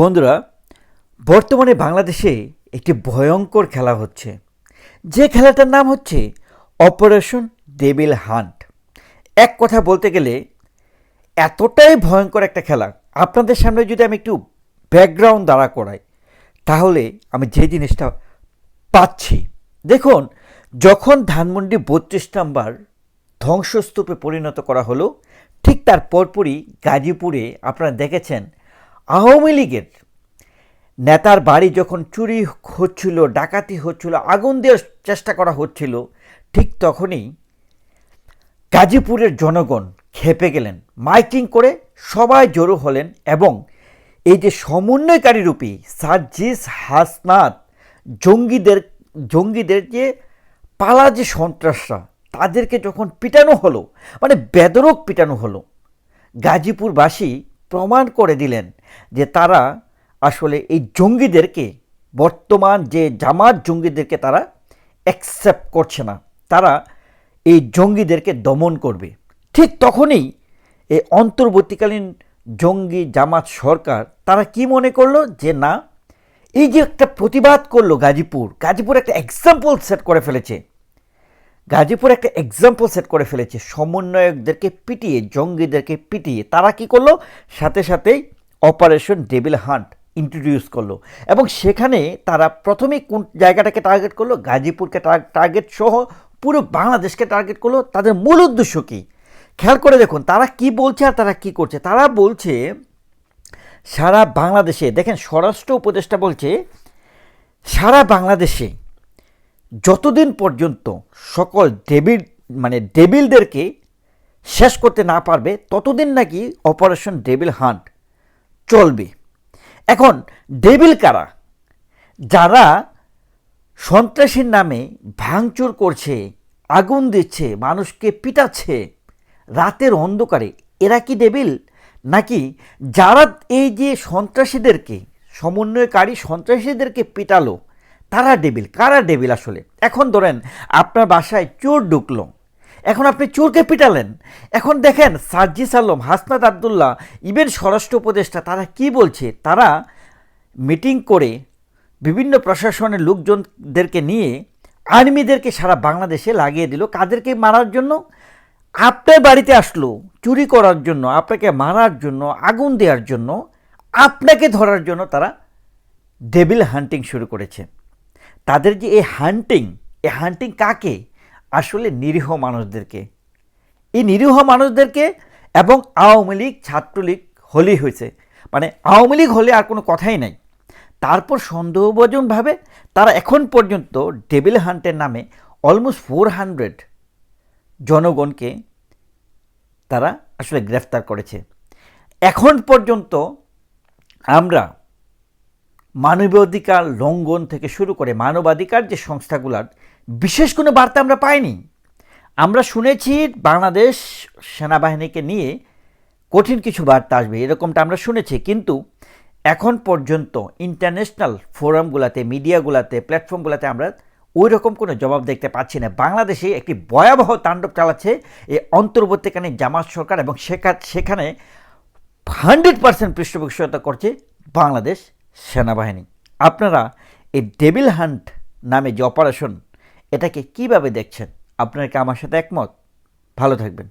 বন্ধুরা, বর্তমানে বাংলাদেশে একটি ভয়ঙ্কর খেলা হচ্ছে। যে খেলাটার নাম হচ্ছে অপারেশন ডেবিল হান্ট এক কথা বলতে গেলে, এতটাই ভয়ঙ্কর একটা খেলা। আপনাদের সামনে যদি আমি একটু ব্যাকগ্রাউন্ড দাঁড়া করাই, তাহলে আমি যে জিনিসটা পাচ্ছি। দেখুন, যখন ধানমন্ডি বত্রিশ নাম্বার ধ্বংসস্তূপে পরিণত করা হলো, ঠিক তার পরপরই গাজীপুরে আপনারা দেখেছেন আওয়ামী লীগের নেতার বাড়ি যখন চুরি হচ্ছিল, ডাকাতি হচ্ছিল, আগুন দেওয়ার চেষ্টা করা হচ্ছিল, ঠিক তখনই গাজীপুরের জনগণ খেপে গেলেন, মাইকিং করে সবাই জড়ো হলেন এবং এই যে সমন্বয়কারী রূপী সার্জিস হাসনাত, জঙ্গিদের জঙ্গিদের যে পালা যে সন্ত্রাসরা, তাদেরকে যখন পিটানো হলো মানে বেদরক পিটানো হলো, গাজীপুরবাসী প্রমাণ করে দিলেন যে তারা আসলে এই জঙ্গিদেরকে, বর্তমান যে জামাত জঙ্গিদেরকে তারা অ্যাকসেপ্ট করছে না। তারা এই জঙ্গিদেরকে দমন করবে। ঠিক তখনই এই অন্তর্বর্তীকালীন জঙ্গি জামাত সরকার তারা কি মনে করল? যে না, এই যে একটা প্রতিবাদ করল গাজীপুর গাজীপুর একটা এক্সাম্পল সেট করে ফেলেছে। গাজীপুর একটা এক্সাম্পল সেট করে ফেলেছে। সমন্বয়কদেরকে পিটিয়ে, জঙ্গিদেরকে পিটিয়ে। তারা কি করল? সাথে সাথেই অপারেশন ডেবিল হান্ট ইন্ট্রোডিউস করল। এবং সেখানে তারা প্রথমেই কোন জায়গাটাকে টার্গেট করল? গাজীপুরকে টার্গেট সহ পুরো বাংলাদেশকে টার্গেট করল। তাদের মূল উদ্দেশ্য কী? খেয়াল করে দেখুন, তারা কি বলছে আর তারা কি করছে? তারা বলছে, সারা বাংলাদেশে, দেখেন স্বরাষ্ট্র উপদেষ্টা বলছে, সারা বাংলাদেশে যতদিন পর্যন্ত সকল ডেবিল মানে ডেবিলদেরকে শেষ করতে না পারবে, ততদিন নাকি অপারেশন ডেবিল হান্ট চলবে। এখন ডেবিল কারা? যারা সন্ত্রাসীর নামে ভাঙচুর করছে, আগুন দিচ্ছে, মানুষকে পিটাচ্ছে, রাতের অন্ধকারে, এরা কি ডেবিল? নাকি যারা এই যে সন্ত্রাসীদেরকে, সমন্বয়কারী সন্ত্রাসীদেরকে পিটালো তারা ডেবিল, কারা ডেবিল আসলে? এখন ধরেন আপনার বাসায় চোর ঢুকলো, এখন আপনি চোরকে পিটালেন, এখন দেখেন সার্জিস আলম, হাসনাত আবদুল্লাহ, ইভেন স্বরাষ্ট্র উপদেষ্টা, তারা কি বলছে? তারা মিটিং করে বিভিন্ন প্রশাসনের লোকজনদেরকে নিয়ে আর্মিদেরকে সারা বাংলাদেশে লাগিয়ে দিল। কাদেরকে মারার জন্য? আপনার বাড়িতে আসলো, চুরি করার জন্য, আপনাকে মারার জন্য, আগুন দেওয়ার জন্য, আপনাকে ধরার জন্য তারা ডেবিল হান্টিং শুরু করেছে। তাদের যে এই হান্টিং এই হান্টিং কাকে? আসলে নিরীহ মানুষদেরকে। এই নিরীহ মানুষদেরকে এবং আওয়ামী লীগ, ছাত্রলীগ হলেই হয়েছে। মানে আওয়ামী লীগ হলে আর কোনো কথাই নাই। তারপর সন্দেহভোজনভাবে তারা এখন পর্যন্ত ডেবিল হান্টের নামে অলমোস্ট ফোর হান্ড্রেড জনগণকে তারা আসলে গ্রেফতার করেছে। এখন পর্যন্ত আমরা মানবাধিকার লঙ্ঘন থেকে শুরু করে মানবাধিকার যে সংস্থাগুলার বিশেষ কোনো বার্তা আমরা পাইনি। আমরা শুনেছি বাংলাদেশ সেনাবাহিনীকে নিয়ে কঠিন কিছু বার্তা আসবে, এরকমটা আমরা শুনেছি। কিন্তু এখন পর্যন্ত ইন্টারন্যাশনাল ফোরামগুলোতে মিডিয়াগুলোতে প্ল্যাটফর্মগুলোতে আমরা ওই রকম কোনো জবাব দেখতে পাচ্ছি না। বাংলাদেশে একটি ভয়াবহ তাণ্ডব চালাচ্ছে এই অন্তর্বর্তীকালীন জামাত সরকার এবং সেখানে হান্ড্রেড পার্সেন্ট পৃষ্ঠপোষকতা করছে বাংলাদেশ। সেনাবাহিনী। আপনারা এই ডেবিল হান্ট নামে যে অপারেশন, এটাকে কীভাবে দেখছেন? আপনারা কি আমার সাথে একমত? ভালো থাকবেন।